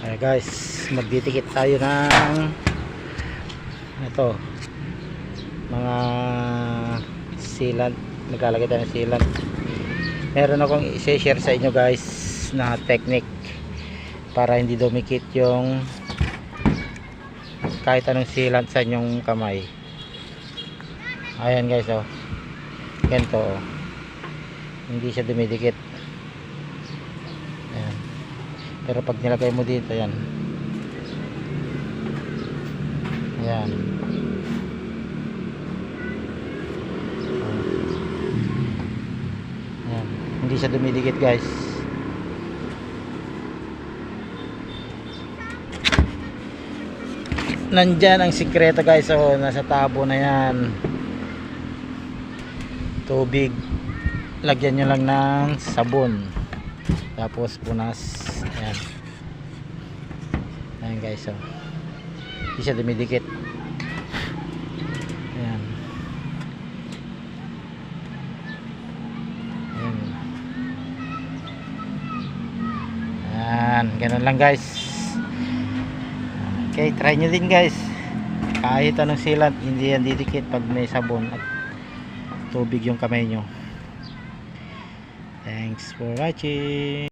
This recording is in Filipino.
Ay guys, magdidikit tayo ng ito mga sealant. Maglalagay tayo ng sealant. Meron akong i-share sa inyo guys na technique para hindi dumikit yung kahit anong sealant sa inyong kamay. Ayan guys oh. Ganito oh. Hindi siya dumidikit. Pero pag nilagay mo dito, yan. Ayan. Ayan. Hindi siya dumidikit guys. Nandyan ang sikreto guys. Oh, nasa tabo na yan. Tubig. Lagyan nyo lang ng sabon tapos punas. Ayan. Ayan guys so hindi siya dumidikit. Ayan. Ayan. Ayan ganun lang guys. Okay try nyo din guys. Kahit anong silat hindi yan didikit pag may sabon at tubig yung kamay nyo. Thanks for watching.